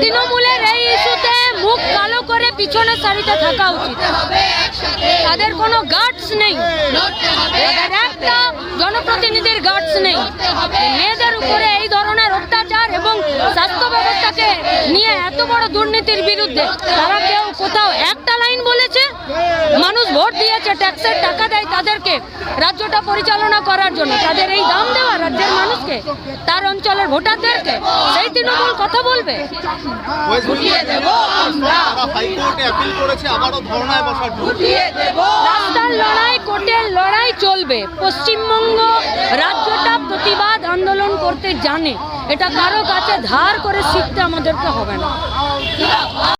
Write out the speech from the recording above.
তৃণমূলের এই ইস্যুতে মুখ কালো করে পিছনে সারিতে থাকা উচিত। তাদের কোনো গার্ডস নেই। একটা জনপ্রতিনিধির গার্ডস নেই। মেয়েদের উপরে এই ধরনের অত্যাচার এবং স্বাস্থ্য ব্যবস্থাকে নিয়ে এত বড় দুর্নীতির বিরুদ্ধে তারা কেউ কোথাও একটা ভোট দিয়েছে ট্যাক্সের টাকা দেয় তাদেরকে রাজ্যটা পরিচালনা করার জন্য। তাদের এই দাম দেওয়া রাজ্যের মানুষকে তার অঞ্চলের ভোটারদেরকে সেই তৃণমূল কথা বলবে? রাস্তার লড়াই কোর্টের লড়াই চলবে। পশ্চিমবঙ্গ রাজ্যটা প্রতিবাদ আন্দোলন করতে জানে। এটা কারও কাছে ধার করে শিখতে আমাদেরকে হবে না।